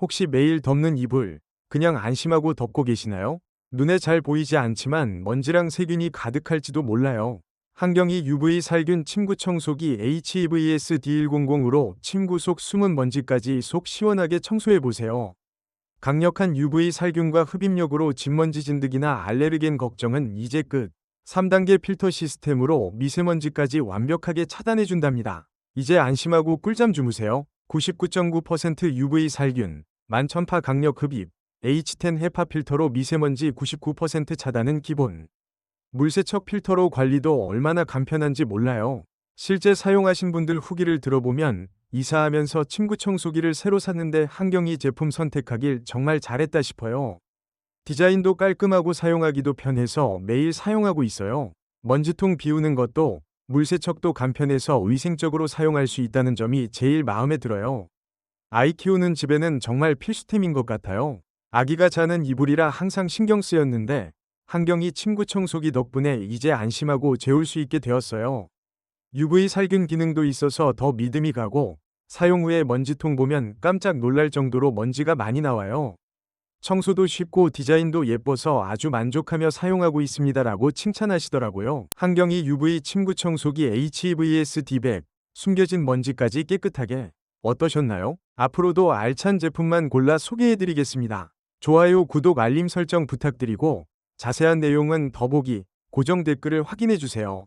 혹시 매일 덮는 이불 그냥 안심하고 덮고 계시나요? 눈에 잘 보이지 않지만 먼지랑 세균이 가득할지도 몰라요. 한경이 UV 살균 침구 청소기 HEVS D100으로 침구 속 숨은 먼지까지 속 시원하게 청소해 보세요. 강력한 UV 살균과 흡입력으로 진먼지 진드기나 알레르겐 걱정은 이제 끝. 3단계 필터 시스템으로 미세먼지까지 완벽하게 차단해 준답니다. 이제 안심하고 꿀잠 주무세요. 99.9% UV 살균, 만천파 강력 흡입, H10 헤파 필터로 미세먼지 99% 차단은 기본. 물세척 필터로 관리도 얼마나 간편한지 몰라요. 실제 사용하신 분들 후기를 들어보면 이사하면서 침구 청소기를 새로 샀는데 한경이 제품 선택하길 정말 잘했다 싶어요. 디자인도 깔끔하고 사용하기도 편해서 매일 사용하고 있어요. 먼지통 비우는 것도 물세척도 간편해서 위생적으로 사용할 수 있다는 점이 제일 마음에 들어요. 아이 키우는 집에는 정말 필수템인 것 같아요. 아기가 자는 이불이라 항상 신경 쓰였는데 한경이 침구 청소기 덕분에 이제 안심하고 재울 수 있게 되었어요. UV 살균 기능도 있어서 더 믿음이 가고 사용 후에 먼지통 보면 깜짝 놀랄 정도로 먼지가 많이 나와요. 청소도 쉽고 디자인도 예뻐서 아주 만족하며 사용하고 있습니다라고 칭찬하시더라고요. 한경이 UV 침구 청소기 HEVS D100 숨겨진 먼지까지 깨끗하게 어떠셨나요? 앞으로도 알찬 제품만 골라 소개해드리겠습니다. 좋아요, 구독, 알림 설정 부탁드리고 자세한 내용은 더보기, 고정 댓글을 확인해주세요.